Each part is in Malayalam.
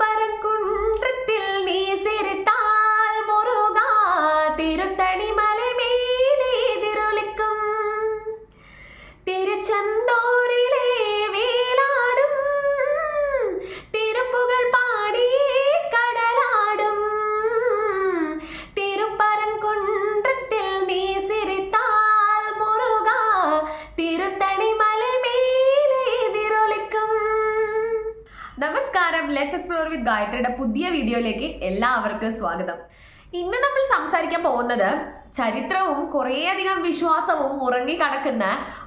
comparan നമസ്കാരം. ലെറ്റ്സ് എക്സ്പ്ലോർ വിത്ത് ഗായത്രിയുടെ പുതിയ വീഡിയോയിലേക്ക് എല്ലാവർക്കും സ്വാഗതം. ഇന്ന് നമ്മൾ സംസാരിക്കാൻ പോകുന്നത് ചരിത്രവും കുറേയധികം വിശ്വാസവും ഉറങ്ങിക്കിടക്കുന്ന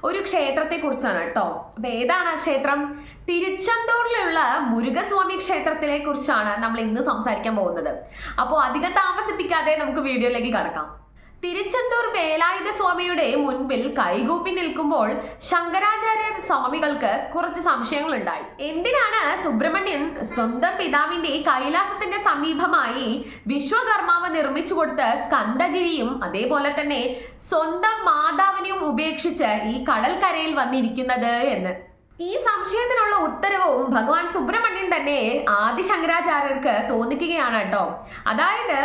ഒരു ക്ഷേത്രത്തെ കുറിച്ചാണ് കേട്ടോ. അപ്പൊ ഏതാണ് ആ ക്ഷേത്രം? തിരുച്ചെന്തൂരിലുള്ള മുരുകസ്വാമി ക്ഷേത്രത്തിലെ കുറിച്ചാണ് നമ്മൾ ഇന്ന് സംസാരിക്കാൻ പോകുന്നത്. അപ്പോൾ അധികം താമസിപ്പിക്കാതെ നമുക്ക് വീഡിയോയിലേക്ക് കടക്കാം. തിരുച്ചെന്തൂർ വേലായുധ സ്വാമിയുടെ മുൻപിൽ കൈകൂപ്പി നിൽക്കുമ്പോൾ ശങ്കരാചാര്യ സ്വാമികൾക്ക് കുറച്ച് സംശയങ്ങൾ ഉണ്ടായി എന്തിനാണ് സുബ്രഹ്മണ്യൻ സ്വന്തം പിതാവിന്റെ കൈലാസത്തിന്റെ സമീപമായി വിശ്വകർമാവ് നിർമ്മിച്ചു കൊടുത്ത സ്കന്ദഗിരിയും അതേപോലെ തന്നെ സ്വന്തം മാതാവിനെയും ഉപേക്ഷിച്ച് ഈ കടൽക്കരയിൽ വന്നിരിക്കുന്നത് എന്ന്? ഈ സംശയത്തിനുള്ള ഉത്തരവും ഭഗവാൻ സുബ്രഹ്മണ്യൻ തന്നെ ആദി ശങ്കരാചാര്യർക്ക് തോന്നിക്കുകയാണ് കേട്ടോ. അതായത്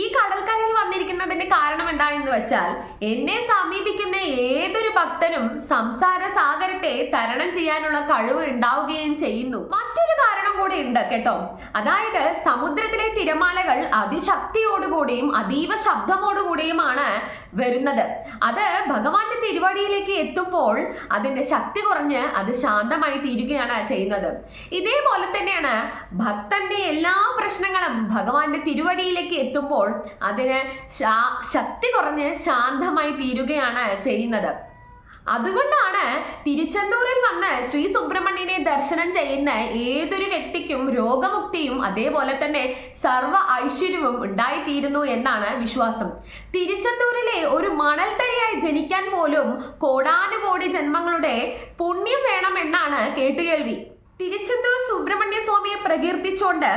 ഈ കടൽക്കരയിൽ വന്നിരിക്കുന്നതിന്റെ കാരണം എന്താണെന്ന് വെച്ചാൽ എന്നെ സമീപിക്കുന്ന ഏതൊരു ഭക്തനും സംസാര സാഗരത്തെ തരണം ചെയ്യാനുള്ള കഴിവ് ഉണ്ടാവുകയും ചെയ്യുന്നു. മറ്റൊരു കാരണം കൂടി ഉണ്ട് കേട്ടോ. അതായത് സമുദ്രത്തിലെ തിരമാലകൾ അതിശക്തിയോടുകൂടിയും അതീവ ശബ്ദമോടുകൂടിയുമാണ് വരുന്നത്. അത് ഭഗവാന്റെ തിരുവടിയിലേക്ക് എത്തുമ്പോൾ അതിന്റെ ശക്തി കുറഞ്ഞ് അത് ശാന്തമായി തീരുകയാണ് ചെയ്യുന്നത്. ഇതേപോലെ തന്നെയാണ് ഭക്തന്റെ എല്ലാ പ്രശ്നങ്ങളും ഭഗവാന്റെ തിരുവടിയിലേക്ക് എത്തുമ്പോൾ അതിന് ശക്തി കുറഞ്ഞ് ശാന്തമായി തീരുകയാണ് ചെയ്യുന്നത്. അതുകൊണ്ടാണ് തിരുച്ചെന്തൂരിൽ വന്ന് ശ്രീ സുബ്രഹ്മണ്യനെ ദർശനം ചെയ്യുന്ന ഏതൊരു വ്യക്തിക്കും രോഗമുക്തിയും അതേപോലെ തന്നെ സർവ ഐശ്വര്യവും ഉണ്ടായിത്തീരുന്നു എന്നാണ് വിശ്വാസം. തിരുച്ചെന്തൂരിലെ ഒരു മണൽത്തരിയായി ജനിക്കാൻ പോലും കോടാനുകോടി ജന്മങ്ങളുടെ പുണ്യം വേണമെന്നാണ് കേട്ടുകേൾവി. തിരുച്ചെന്തൂർ സുബ്രഹ്മണ്യ സ്വാമിയെ പ്രകീർത്തിച്ചുകൊണ്ട്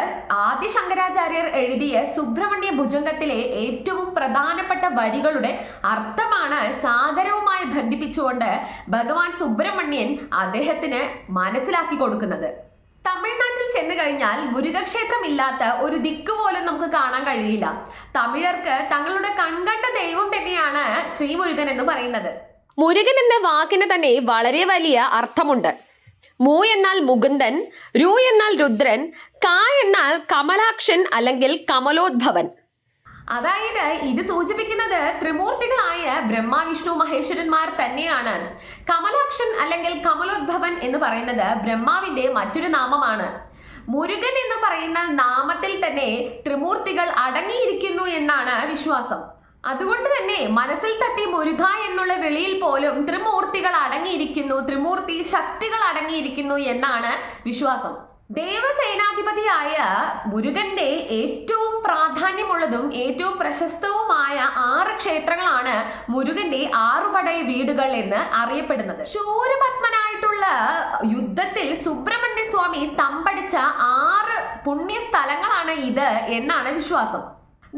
ആദ്യ ശങ്കരാചാര്യർ എഴുതിയ സുബ്രഹ്മണ്യ ഭുജംഗത്തിലെ ഏറ്റവും പ്രധാനപ്പെട്ട വരികളുടെ അർത്ഥമാണ് സാഗരവുമായി ബന്ധിപ്പിച്ചുകൊണ്ട് ഭഗവാൻ സുബ്രഹ്മണ്യൻ അദ്ദേഹത്തിന് മനസ്സിലാക്കി കൊടുക്കുന്നത്. തമിഴ്നാട്ടിൽ ചെന്നു കഴിഞ്ഞാൽ മുരുകക്ഷേത്രം ഇല്ലാത്ത ഒരു ദിക്ക് പോലും നമുക്ക് കാണാൻ കഴിയില്ല. തമിഴർക്ക് തങ്ങളുടെ കൺകണ്ട ദൈവം തന്നെയാണ് ശ്രീമുരുകൻ എന്ന് പറയുന്നത്. മുരുകൻ എന്ന വാക്കിന് തന്നെ വളരെ വലിയ അർത്ഥമുണ്ട്. മൂ എന്നാൽ മുകുന്ദൻ രു എന്നാൽ രുദ്രൻ കാ എന്നാൽ കമലാക്ഷൻ അല്ലെങ്കിൽ കമലോദ്ഭവൻ. അതായത് ഇത് സൂചിപ്പിക്കുന്നത് ത്രിമൂർത്തികളായ ബ്രഹ്മ വിഷ്ണു മഹേശ്വരന്മാർ തന്നെയാണ്. കമലാക്ഷൻ അല്ലെങ്കിൽ കമലോദ്ഭവൻ എന്ന് പറയുന്നത് ബ്രഹ്മാവിന്റെ മറ്റൊരു നാമമാണ്. മുരുകൻ എന്ന് പറയുന്ന നാമത്തിൽ തന്നെ ത്രിമൂർത്തികൾ അടങ്ങിയിരിക്കുന്നു എന്നാണ് വിശ്വാസം. അതുകൊണ്ട് തന്നെ മനസ്സിൽ തട്ടി മുരുക എന്നുള്ള വെളിയിൽ പോലും ത്രിമൂർത്തികൾ അടങ്ങിയിരിക്കുന്നു. ത്രിമൂർത്തി ശക്തികൾ അടങ്ങിയിരിക്കുന്നു എന്നാണ് വിശ്വാസം. ദേവസേനാധിപതിയായ മുരുകന്റെ ഏറ്റവും പ്രാധാന്യമുള്ളതും ഏറ്റവും പ്രശസ്തവുമായ ആറ് ക്ഷേത്രങ്ങളാണ് മുരുകന്റെ ആറുപടയ വീടുകൾ എന്ന് അറിയപ്പെടുന്നത്. ശൂരപത്മനായിട്ടുള്ള യുദ്ധത്തിൽ സുബ്രഹ്മണ്യ സ്വാമി തമ്പടിച്ച ആറ് പുണ്യ സ്ഥലങ്ങളാണ് ഇത് എന്നാണ് വിശ്വാസം.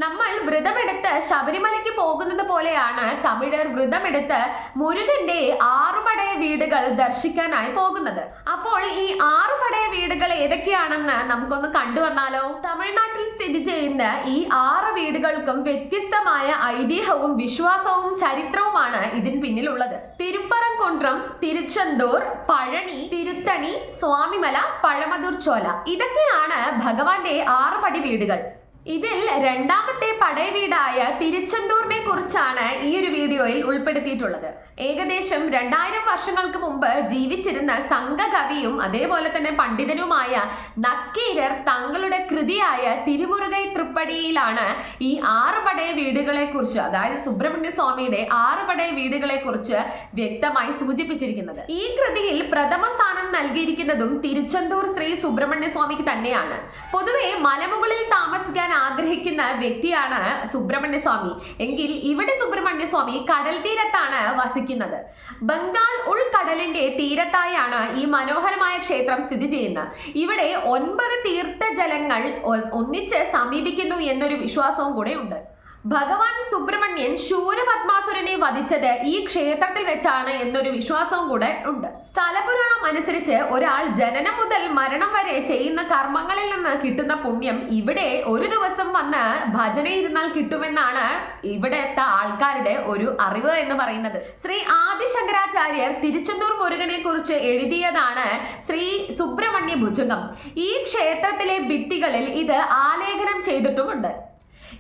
നമ്മൾ വ്രതമെടുത്ത് ശബരിമലയ്ക്ക് പോകുന്നത് പോലെയാണ് തമിഴർ വ്രതമെടുത്ത് മുരുകന്റെ ആറുപടയ വീടുകൾ ദർശിക്കാനായി പോകുന്നത്. അപ്പോൾ ഈ ആറുപടയ വീടുകൾ ഏതൊക്കെയാണെന്ന് നമുക്കൊന്ന് കണ്ടു വന്നാലോ? തമിഴ്നാട്ടിൽ സ്ഥിതി ചെയ്യുന്ന ഈ ആറ് വീടുകൾക്കും വ്യത്യസ്തമായ ഐതിഹ്യവും വിശ്വാസവും ചരിത്രവുമാണ് ഇതിന് പിന്നിലുള്ളത്. തിരുപ്പറംകുണ്ട്രം തിരുച്ചെന്തൂർ പഴണി തിരുത്തണി സ്വാമിമല പഴമതൂർ ചോല ഇതൊക്കെയാണ് ഭഗവാന്റെ ആറുപടി വീടുകൾ. ഇതിൽ രണ്ടാമത്തെ പടയവീടായ തിരുച്ചെന്തൂരിനെ കുറിച്ചാണ് ഈ ഒരു വീഡിയോയിൽ ഉൾപ്പെടുത്തിയിട്ടുള്ളത്. ഏകദേശം രണ്ടായിരം വർഷങ്ങൾക്ക് മുമ്പ് ജീവിച്ചിരുന്ന സംഘകവിയും അതേപോലെ തന്നെ പണ്ഡിതനുമായ നക്കീരർ തങ്ങളുടെ കൃതിയായ തിരുമുറുകൈ തൃപ്പടിയിലാണ് ഈ ആറ് പടയ വീടുകളെ കുറിച്ച് അതായത് സുബ്രഹ്മണ്യ സ്വാമിയുടെ ആറ് പടയ വീടുകളെ കുറിച്ച് വ്യക്തമായി സൂചിപ്പിച്ചിരിക്കുന്നത്. ഈ കൃതിയിൽ പ്രഥമ സ്ഥാനം നൽകിയിരിക്കുന്നതും തിരുച്ചെന്തൂർ ശ്രീ സുബ്രഹ്മണ്യ സ്വാമിക്ക് തന്നെയാണ്. പൊതുവെ മലമുകളിൽ താമസിക്കാൻ ആഗ്രഹിക്കുന്ന വ്യക്തിയാണ് സുബ്രഹ്മണ്യ സ്വാമി. എങ്കിൽ ഇവിടെ സുബ്രഹ്മണ്യ സ്വാമി കടൽ തീരത്താണ് വസിക്കുന്നത്. ബംഗാൾ ഉൾക്കടലിന്റെ തീരത്തായാണ് ഈ മനോഹരമായ ക്ഷേത്രം സ്ഥിതി ചെയ്യുന്നത്. ഇവിടെ ഒൻപത് തീർത്ഥജലങ്ങൾ ഒന്നിച്ച് സമീപിക്കുന്നു എന്നൊരു വിശ്വാസവും കൂടെ ഉണ്ട്. ഭഗവാൻ സുബ്രഹ്മണ്യൻ ശൂരപത്മാസുരനെ വധിച്ചത് ഈ ക്ഷേത്രത്തിൽ വെച്ചാണ് എന്നൊരു വിശ്വാസവും കൂടെ ഉണ്ട്. സ്ഥലപുരാണം അനുസരിച്ച് ഒരാൾ ജനനം മുതൽ മരണം വരെ ചെയ്യുന്ന കർമ്മങ്ങളിൽ നിന്ന് കിട്ടുന്ന പുണ്യം ഇവിടെ ഒരു ദിവസം വന്ന് ഭജന ഇരുന്നാൽ കിട്ടുമെന്നാണ് ഇവിടുത്തെ ആൾക്കാരുടെ ഒരു അറിവ് എന്ന് പറയുന്നത്. ശ്രീ ആദിശങ്കരാചാര്യർ തിരുച്ചെന്തൂർ മുരുകനെ കുറിച്ച് എഴുതിയതാണ് ശ്രീ സുബ്രഹ്മണ്യ ഭുജംഗം ഈ ക്ഷേത്രത്തിലെ ഭിത്തികളിൽ ഇത് ആലേഖനം ചെയ്തിട്ടുമുണ്ട്.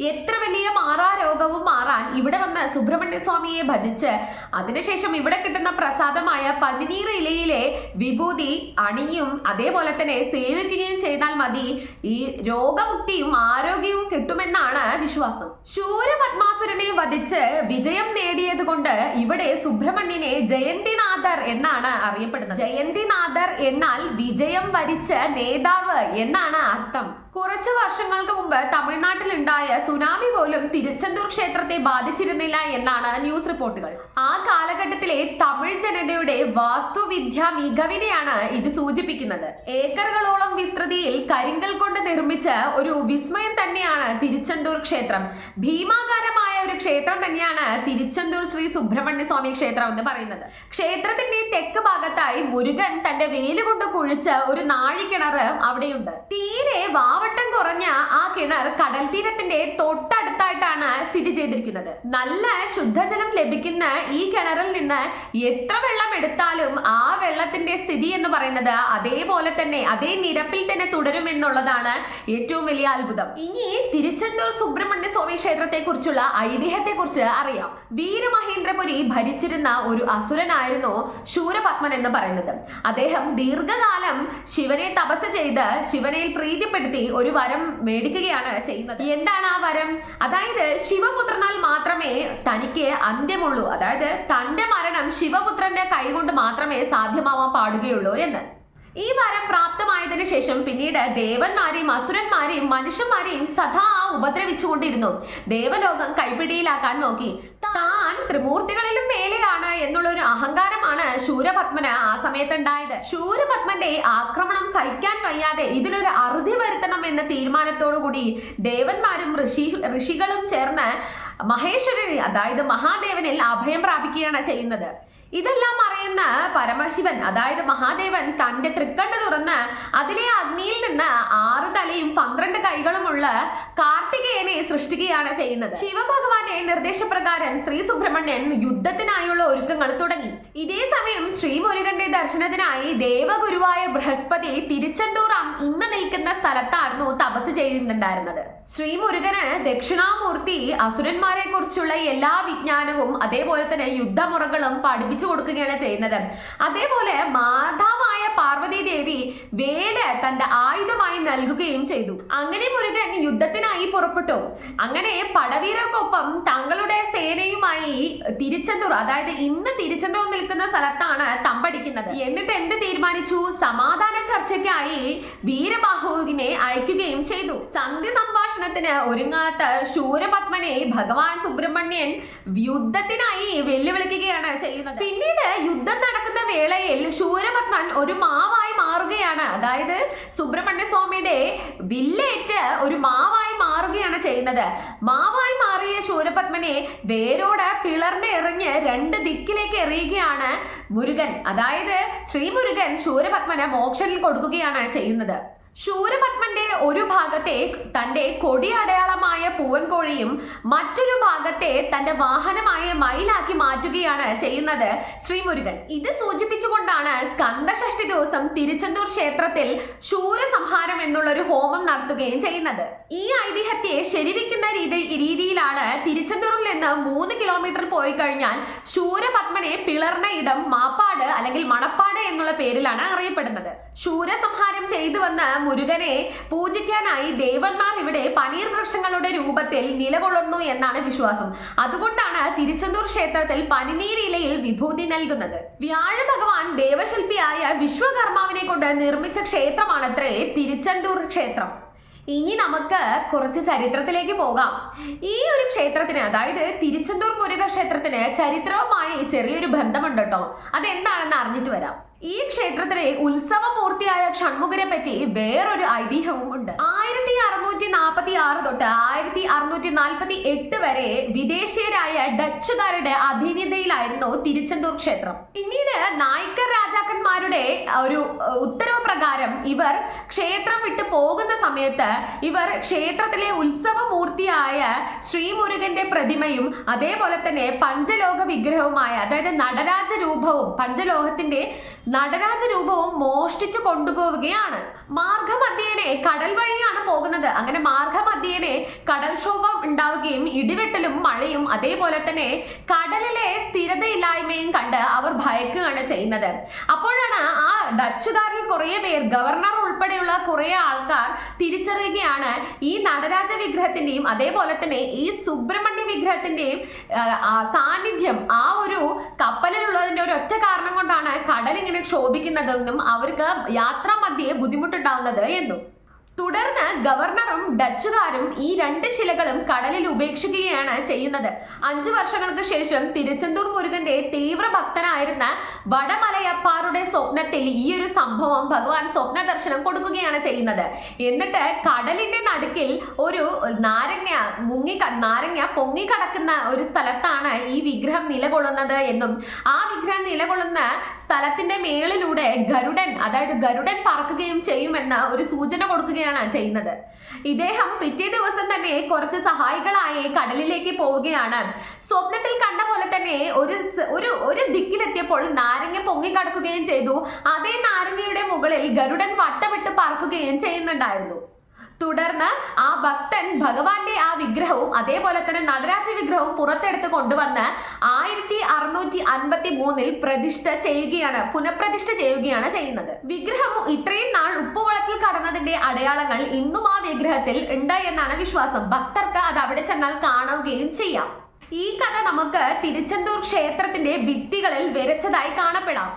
എത്ര വലിയ മാറാ രോഗവും മാറാൻ ഇവിടെ വന്ന് സുബ്രഹ്മണ്യ സ്വാമിയെ ഭജിച്ച് അതിനുശേഷം ഇവിടെ കിട്ടുന്ന പ്രസാദമായ പതിനീർ ഇലയിലെ വിഭൂതി അണിയും അതേപോലെ തന്നെ സേവിക്കുകയും ചെയ്താൽ മതി. ഈ രോഗമുക്തിയും ആരോഗ്യവും കിട്ടുമെന്നാണ് വിശ്വാസം. ശൂരപത്മാസുരനെ വധിച്ച് വിജയം നേടിയത് കൊണ്ട് ഇവിടെ സുബ്രഹ്മണ്യനെ ജയന്തിനാഥർ എന്നാണ് അറിയപ്പെടുന്നത്. ജയന്തിനാഥർ എന്നാൽ വിജയം വരിച്ച നേതാവ് എന്നാണ് അർത്ഥം. കുറച്ചു വർഷങ്ങൾക്ക് മുമ്പ് തമിഴ്നാട്ടിലുണ്ടായ സുനാമി പോലും തിരുച്ചെന്തൂർ ക്ഷേത്രത്തെ ബാധിച്ചിരുന്നില്ല എന്നാണ് ന്യൂസ് റിപ്പോർട്ടുകൾ. ആ കാലഘട്ടത്തിലെ തമിഴ് ജനതയുടെ വാസ്തുവിദ്യാ മികവിനെയാണ് ഇത് സൂചിപ്പിക്കുന്നത്. ഏക്കറുകളോളം വിസ്തൃതിയിൽ കരിങ്കൽ കൊണ്ട് നിർമ്മിച്ച ഒരു വിസ്മയം തന്നെയാണ് തിരുച്ചെന്തൂർ ക്ഷേത്രം. ഭീമാകാരമായ ഒരു ക്ഷേത്രം തന്നെയാണ് തിരുച്ചെന്തൂർ ശ്രീ സുബ്രഹ്മണ്യ സ്വാമി ക്ഷേത്രം എന്ന് പറയുന്നത്. ക്ഷേത്രത്തിന്റെ തെക്ക് ഭാഗത്തായി മുരുകൻ തന്റെ വേലുകൊണ്ട് കുഴിച്ച ഒരു നാഴിക്കിണർ അവിടെയുണ്ട്. തീരെ വാവട്ടം കുറഞ്ഞ ആ കിണർ കടൽ തീരത്തിന്റെ തൊട്ടടുത്തായിട്ടാണ് സ്ഥിതി ചെയ്തിരിക്കുന്നത്. നല്ല ശുദ്ധജലം ലഭിക്കുന്ന ഈ കിണറിൽ നിന്ന് എത്ര വെള്ളം എടുത്താലും ആ വെള്ളത്തിന്റെ സ്ഥിതി എന്ന് പറയുന്നത് അതേപോലെ തന്നെ അതേ നിരപ്പിൽ തന്നെ തുടരും എന്നുള്ളതാണ് ഏറ്റവും വലിയ അത്ഭുതം. ഇനി തിരുച്ചെന്തൂർ സുബ്രഹ്മണ്യ സ്വാമി ക്ഷേത്രത്തെ കുറിച്ചുള്ള ഐതിഹ്യത്തെ കുറിച്ച് അറിയാം. വീരമഹേന്ദ്രപുരി ഭരിച്ചിരുന്ന ഒരു അസുരനായിരുന്നു ശൂരപത്മൻ എന്ന് പറയുന്നത്. അദ്ദേഹം ദീർഘകാലം ശിവനെ തപസ് ചെയ്ത് ശിവനെ പ്രീതിപ്പെടുത്തി ഒരു വരം മേടിക്കുകയാണ് ചെയ്യുന്നത്. എന്താണ് ആ വരം? അതായത് ശിവപുത്രനാൽ മാത്രമേ തനിക്ക് അന്ത്യമുള്ളൂ. അതായത് തന്റെ മരണം ശിവപുത്രന്റെ കൈകൊണ്ട് മാത്രമേ സാധ്യമാവാൻ പാടുകയുള്ളൂ എന്ന്. ഈ വരം പ്രാപ്തമായതിനു ശേഷം പിന്നീട് ദേവന്മാരെയും അസുരന്മാരെയും മനുഷ്യന്മാരെയും സദാ ഉപദ്രവിച്ചുകൊണ്ടിരുന്നു. ദേവലോകം കൈപ്പിടിയിലാക്കാൻ നോക്കി. താൻ ത്രിമൂർത്തികളിലും മേലെയാണ് എന്നുള്ള ഒരു അഹങ്കാരമാണ് ശൂരപത്മന് ആ സമയത്ത് ഉണ്ടായത് ശൂരപത്മന്റെ ആക്രമണം സഹിക്കാൻ വയ്യാതെ ഇതിനൊരു അറുതി വരുത്തണം എന്ന തീരുമാനത്തോടുകൂടി ദേവന്മാരും ഋഷി ഋഷികളും ചേർന്ന് മഹേശ്വരനെ അതായത് മഹാദേവനിൽ അഭയം പ്രാപിക്കുകയാണ് ചെയ്യുന്നത്. ഇതെല്ലാം അറിയുന്ന പരമശിവൻ അതായത് മഹാദേവൻ തന്റെ തൃക്കണ്ണ് തുറന്ന് അതിലെ അഗ്നിയിൽ നിന്ന് ആറ് തലയും പന്ത്രണ്ട് കൈകളുമുള്ള കാർത്തികേയനെ സൃഷ്ടിക്കുകയാണ് ചെയ്യുന്നത്. ശിവഭഗവാന്റെ നിർദ്ദേശപ്രകാരം ശ്രീ സുബ്രഹ്മണ്യൻ യുദ്ധത്തിനായുള്ള ഒരുക്കങ്ങൾ തുടങ്ങി. ഇതേ സമയം ശ്രീമുരുകന്റെ ദർശനത്തിനായി ദേവഗുരുവായ ബൃഹസ്പതി തിരുച്ചെന്തൂറാം ഇന്ന് നിൽക്കുന്ന സ്ഥലത്തായിരുന്നു തപസ് ചെയ്യുന്നുണ്ടായിരുന്നത് ശ്രീമുരുകന് ദക്ഷിണാമൂർത്തി അസുരന്മാരെ കുറിച്ചുള്ള എല്ലാ വിജ്ഞാനവും അതേപോലെ തന്നെ യുദ്ധമുറകളും പഠിപ്പിച്ചു കൊടുക്കുകയാണ് ചെയ്യുന്നത്. അതേപോലെ മാതാവായ പാർവതി ദേവി വേല തന്റെ ആയുധമായി നൽകുകയും ചെയ്തു. അങ്ങനെ മുരുകൻ യുദ്ധത്തിനായി പുറപ്പെട്ടു. അങ്ങനെ പടവീരർക്കൊപ്പം തങ്ങളുടെ സേനയുമായി തിരിച്ചെന്തൂർ അതായത് ഇന്ന് തിരിച്ചെന്തൂർ നിൽക്കുന്ന സ്ഥലത്താണ് തമ്പടിക്കുന്നത്. എന്നിട്ട് എന്ത് തീരുമാനിച്ചു? സമാധാന ചർച്ചയ്ക്കായി വീരബാഹുവിനെ അയക്കുകയും ചെയ്തു. സന്ധി സംഭാഷണത്തിന് ഒരുങ്ങാത്ത ശൂരപത്മനെ ഭഗവാൻ സുബ്രഹ്മണ്യൻ യുദ്ധത്തിനായി വെല്ലുവിളിക്കുകയാണ് ചെയ്യുന്നത്. പിന്നീട് യുദ്ധം നടക്കുന്ന വേളയിൽ ശൂരപത്മൻ ഒരു മാവായി മാറുകയാണ്. അതായത് സുബ്രഹ്മണ്യ സ്വാമിയുടെ വില്ലേറ്റ് ഒരു മാവായി മാറുകയാണ് ചെയ്യുന്നത്. മാവായി മാറിയ ശൂരപത്മനെ വേരോട് പിളർന്ന് എറിഞ്ഞ് രണ്ട് ദിക്കിലേക്ക് എറിയുകയാണ് മുരുകൻ. അതായത് ശ്രീമുരുകൻ ശൂരപത്മന് മോക്ഷനിൽ കൊടുക്കുകയാണ് ചെയ്യുന്നത്. ശൂരപത്മന്റെ ഒരു ഭാഗത്തെ തന്റെ കൊടി അടയാളമായ പൂവൻകോഴിയും മറ്റൊരു ഭാഗത്തെ തന്റെ വാഹനമായ മയിലാക്കി മാറ്റുകയാണ് ചെയ്യുന്നത് ശ്രീമുരുകൻ. ഇത് സൂചിപ്പിച്ചുകൊണ്ടാണ് സ്കന്ദഷഷ്ടി ദിവസം തിരുച്ചെന്തൂർ ക്ഷേത്രത്തിൽ ശൂരസംഹാരം എന്നുള്ള ഒരു ഹോമം നടത്തുകയും ചെയ്യുന്നത്. ഈ ഐതിഹ്യത്തെ ശരിവിക്കുന്ന രീതി രീതിയിലാണ് തിരുച്ചെന്തൂരിൽ നിന്ന് മൂന്ന് കിലോമീറ്റർ പോയി കഴിഞ്ഞാൽ ശൂരപത്മനെ പിളർന്ന ഇടം മാപ്പാട് അല്ലെങ്കിൽ മണപ്പാട് എന്നുള്ള പേരിലാണ് അറിയപ്പെടുന്നത്. ശൂരസംഹാരം ചെയ്തു വന്ന മുരുകനെ പൂജിക്കാനായി ദേവന്മാർ ഇവിടെ പനീർ വൃക്ഷങ്ങളുടെ രൂപത്തിൽ നിലകൊള്ളുന്നു എന്നാണ് വിശ്വാസം. അതുകൊണ്ടാണ് തിരുച്ചെന്തൂർ ക്ഷേത്രത്തിൽ പനിനീരിലയിൽ വിഭൂതി നൽകുന്നത്. വ്യാഴ ഭഗവാൻ ദേവശില്പിയായ വിശ്വകർമാവിനെ കൊണ്ട് നിർമ്മിച്ച ക്ഷേത്രമാണത്രേ തിരുച്ചെന്തൂർ ക്ഷേത്രം. ഇനി നമുക്ക് കുറച്ച് ചരിത്രത്തിലേക്ക് പോകാം. ഈ ഒരു ക്ഷേത്രത്തിന് അതായത് തിരുച്ചെന്തൂർ മുരുക ക്ഷേത്രത്തിന് ചരിത്രവുമായി ചെറിയൊരു ബന്ധമുണ്ട് കേട്ടോ. അതെന്താണെന്ന് അറിഞ്ഞിട്ട് വരാം. ഈ ക്ഷേത്രത്തിലെ ഉത്സവം പൂർത്തിയായ ഷൺമുഖരെ പറ്റി വേറൊരു ഐതിഹ്യവും ഉണ്ട് ആയിരത്തി അറുന്നൂറ്റി നാൽപ്പത്തി ആറ് തൊട്ട് ആയിരത്തി അറുന്നൂറ്റി നാൽപ്പത്തി എട്ട് വരെ വിദേശീയരായ ഡച്ചുകാരുടെ അധീനതയിലായിരുന്നു തിരുച്ചെന്തൂർ ക്ഷേത്രം. പിന്നീട് നായ്ക്കർ രാജാക്കന്മാരുടെ ഒരു ഉത്തരവ് പ്രകാരം ഇവർ ക്ഷേത്രം വിട്ടു പോകുന്ന സമയത്ത് ഇവർ ക്ഷേത്രത്തിലെ ഉത്സവമൂർത്തിയായ ശ്രീമുരുകന്റെ പ്രതിമയും അതേപോലെ തന്നെ പഞ്ചലോക വിഗ്രഹവുമായ അതായത് നടരാജ രൂപവും പഞ്ചലോഹത്തിന്റെ നടരാജ രൂപവും മോഷ്ടിച്ചു കൊണ്ടുപോവുകയാണ്. മാർഗമധ്യേനെ കടൽ വഴിയാണ് പോകുന്നത്. അങ്ങനെ മാർഗമധ്യേനെ കടൽക്ഷോഭം ഉണ്ടാവുകയും ഇടിവെട്ടലും മഴയും അതേപോലെ തന്നെ കടലിലെ സ്ഥിരതയില്ലായ്മയും കണ്ട് അവർ ഭയക്കുകയാണ് ചെയ്യുന്നത്. അപ്പോഴാണ് ആ ഡച്ചുകാരിൽ കുറേ പേർ ഗവർണർ ഉൾപ്പെടെയുള്ള കുറേ ആൾക്കാർ തിരിച്ചറിയുകയാണ് ഈ നടരാജ വിഗ്രഹത്തിന്റെയും അതേപോലെ തന്നെ ഈ സുബ്രഹ്മണ്യ വിഗ്രഹത്തിന്റെയും സാന്നിധ്യം ആ ഒരു കപ്പലിലുള്ളതിന്റെ ഒരു ഒറ്റ കാരണം കൊണ്ടാണ് കടൽ ഇങ്ങനെ ക്ഷോഭിക്കുന്നതെന്നും അവർക്ക് യാത്രാ മധ്യേ ബുദ്ധിമുട്ടുണ്ടാവുന്നത് എന്നും. തുടർന്ന് ഗവർണറും ഡച്ചുകാരും ഈ രണ്ട് ശിലകളും കടലിൽ ഉപേക്ഷിക്കുകയാണ് ചെയ്യുന്നത്. അഞ്ചു വർഷങ്ങൾക്ക് ശേഷം തിരുച്ചെന്തൂർ മുരുകന്റെ തീവ്ര ഭക്തനായിരുന്ന വടമലയപ്പാറുടെ സ്വപ്നത്തിൽ ഈ ഒരു സംഭവം ഭഗവാൻ സ്വപ്ന ദർശനം കൊടുക്കുകയാണ് ചെയ്യുന്നത്. എന്നിട്ട് കടലിന്റെ നടുക്കിൽ ഒരു നാരങ്ങ മുങ്ങി നാരങ്ങ പൊങ്ങി കടക്കുന്ന ഒരു സ്ഥലത്താണ് ഈ വിഗ്രഹം നിലകൊള്ളുന്നത് എന്നും ആ വിഗ്രഹം നിലകൊള്ളുന്ന സ്ഥലത്തിന്റെ മേളിലൂടെ ഗരുഡൻ അതായത് ഗരുഡൻ പറക്കുകയും ചെയ്യുമെന്ന് ഒരു സൂചന കൊടുക്കുകയാണ് ചെയ്യുന്നത്. ഇദ്ദേഹം പിറ്റേ ദിവസം തന്നെ കുറച്ച് സഹായികളായി കടലിലേക്ക് പോവുകയാണ്. സ്വപ്നത്തിൽ കണ്ട പോലെ തന്നെ ഒരു ഒരു ദിക്കിലെത്തിയപ്പോൾ നാരങ്ങ പൊങ്ങിക്കടക്കുകയും ചെയ്തു. അതേ നാരങ്ങയുടെ മുകളിൽ ഗരുഡൻ വട്ടമിട്ട് പറക്കുകയും ചെയ്യുന്നുണ്ടായിരുന്നു. തുടർന്ന് ആ ഭക്തൻ ഭഗവാന്റെ ആ വിഗ്രഹവും അതേപോലെ തന്നെ നടരാജ വിഗ്രഹവും പുറത്തെടുത്ത് കൊണ്ടുവന്ന് ആയിരത്തി അറുന്നൂറ്റി അൻപത്തി മൂന്നിൽ പ്രതിഷ്ഠ ചെയ്യുകയാണ് പുനഃപ്രതിഷ്ഠ ചെയ്യുകയാണ് ചെയ്യുന്നത്. വിഗ്രഹം ഇത്രയും നാൾ ഉപ്പുവളത്തിൽ കടന്നതിന്റെ അടയാളങ്ങൾ ഇന്നും ആ വിഗ്രഹത്തിൽ ഉണ്ട് എന്നാണ് വിശ്വാസം. ഭക്തർക്ക് അത് അവിടെ ചെന്നാൽ കാണുകയും ചെയ്യാം. ഈ കഥ നമുക്ക് തിരുച്ചെന്തൂർ ക്ഷേത്രത്തിന്റെ ഭിത്തികളിൽ വരച്ചതായി കാണപ്പെടാം.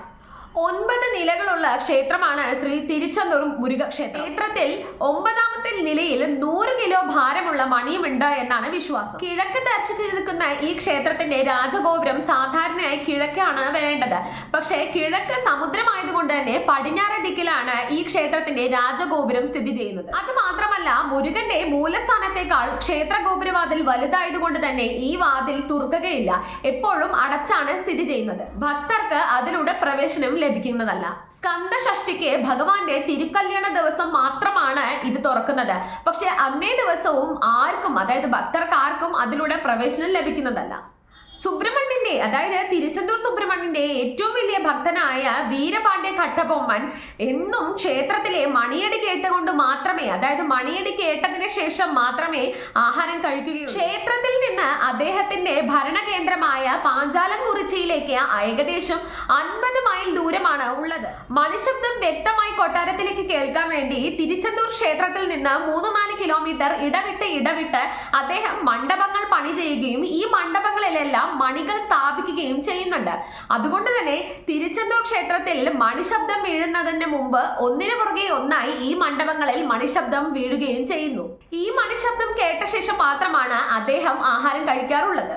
ഒൻപത് നിലകളുള്ള ക്ഷേത്രമാണ് ശ്രീ തിരുച്ചെന്തൂർ മുരുക ക്ഷേത്രം ക്ഷേത്രത്തിൽ ഒമ്പതാമത്തെ നിലയിൽ നൂറ് കിലോ ഭാരമുള്ള മണിയുമുണ്ട് എന്നാണ് വിശ്വാസം. കിഴക്ക് ദർശിച്ചു നിൽക്കുന്ന ഈ ക്ഷേത്രത്തിന്റെ രാജഗോപുരം സാധാരണയായി കിഴക്കാണ് വേണ്ടത്. പക്ഷേ കിഴക്ക് സമുദ്രമായതുകൊണ്ട് തന്നെ പടിഞ്ഞാറ് ദിക്കിലാണ് ഈ ക്ഷേത്രത്തിന്റെ രാജഗോപുരം സ്ഥിതി ചെയ്യുന്നത്. അത് മാത്രമല്ല മുരുകന്റെ മൂലസ്ഥാനത്തേക്കാൾ ക്ഷേത്ര ഗോപുരവാതിൽ വലുതായതുകൊണ്ട് തന്നെ ഈ വാതിൽ തുറക്കുകയില്ല. എപ്പോഴും അടച്ചാണ് സ്ഥിതി ചെയ്യുന്നത്. ഭക്തർക്ക് അതിലൂടെ പ്രവേശനം ലഭിക്കുന്നതല്ല. സ്കന്ദ ഷഷ്ടിക്ക് ഭഗവാന്റെ തിരുക്കല്യാണ ദിവസം മാത്രമാണ് ഇത് തുറക്കുന്നത്. പക്ഷെ അന്നേ ദിവസവും ആർക്കും അതായത് ഭക്തർക്ക് ആർക്കും അതിലൂടെ പ്രവേശനം ലഭിക്കുന്നതല്ല. സുബ്രഹ്മണ്യന്റെ അതായത് തിരുച്ചെന്തൂർ സുബ്രഹ്മണ്യന്റെ ഏറ്റവും വലിയ ഭക്തനായ വീരപാണ്ഡ്യ കട്ടബൊമ്മൻ എന്നും ക്ഷേത്രത്തിലെ മണിയടി കേട്ടുകൊണ്ട് മാത്രമേ അതായത് മണിയടി കേട്ടതിന് ശേഷം മാത്രമേ ആഹാരം കഴിക്കുകയുള്ളൂ. ക്ഷേത്രത്തിൽ നിന്ന് അദ്ദേഹത്തിന്റെ ഭരണകേന്ദ്രമായ പാഞ്ചാലംകുറിച്ചിയിലേക്ക് ഏകദേശം അൻപത് മൈൽ ദൂരമാണ് ഉള്ളത്. മണിശബ്ദം വ്യക്തമായി കൊട്ടാരത്തിലേക്ക് കേൾക്കാൻ വേണ്ടി തിരുച്ചെന്തൂർ ക്ഷേത്രത്തിൽ നിന്ന് മൂന്ന് നാല് കിലോമീറ്റർ ഇടവിട്ട് ഇടവിട്ട് അദ്ദേഹം മണ്ഡപങ്ങൾ പണി ചെയ്യുകയും ഈ മണ്ഡപങ്ങളിലെല്ലാം മണികൾ സ്ഥാപിക്കുകയും ചെയ്യുന്നുണ്ട്. അതുകൊണ്ട് തന്നെ തിരുച്ചെന്തൂർ ക്ഷേത്രത്തിൽ മണിശബ്ദം വീഴുന്നതിന് മുമ്പ് ഒന്നിനു പുറകെ ഒന്നായി ഈ മണ്ഡപങ്ങളിൽ മണിശബ്ദം വീഴുകയും ചെയ്യുന്നു. ഈ മണിശബ്ദം കേട്ട ശേഷം മാത്രമാണ് അദ്ദേഹം ആഹാരം കഴിക്കാറുള്ളത്.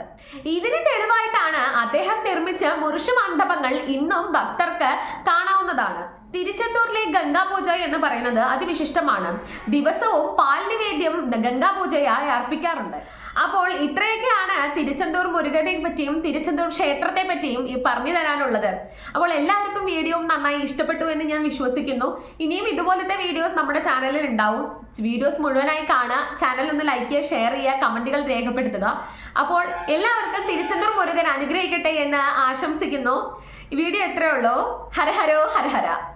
ഇതിന് തെളിവായിട്ടാണ് അദ്ദേഹം നിർമ്മിച്ച മുരുഷ മണ്ഡപങ്ങൾ ഇന്നും ഭക്തർക്ക് കാണാവുന്നതാണ്. തിരുച്ചെന്തൂരിലെ ഗംഗാപൂജ എന്ന് പറയുന്നത് അതിവിശിഷ്ടമാണ്. ദിവസവും പാൽ നിവേദ്യം ഗംഗാപൂജയായി അർപ്പിക്കാറുണ്ട്. അപ്പോൾ ഇത്രയൊക്കെയാണ് തിരുച്ചെന്തൂർ മുരുകനെ പറ്റിയും തിരുച്ചെന്തൂർ ക്ഷേത്രത്തെ പറ്റിയും ഈ പറഞ്ഞു തരാനുള്ളത്. അപ്പോൾ എല്ലാവർക്കും വീഡിയോ നന്നായി ഇഷ്ടപ്പെട്ടു എന്ന് ഞാൻ വിശ്വസിക്കുന്നു. ഇനിയും ഇതുപോലത്തെ വീഡിയോസ് നമ്മുടെ ചാനലിൽ ഉണ്ടാവും. വീഡിയോസ് മുഴുവനായി കാണുക ചാനൽ ഒന്ന് ലൈക്ക് ചെയ്യുക ഷെയർ ചെയ്യുക കമന്റുകൾ രേഖപ്പെടുത്തുക. അപ്പോൾ എല്ലാവർക്കും തിരുച്ചെന്തൂർ മുരുകൻ അനുഗ്രഹിക്കട്ടെ എന്ന് ആശംസിക്കുന്നു. വീഡിയോ എത്രയുള്ളൂ ഹരഹരോ ഹര ഹരോ ഹര ഹര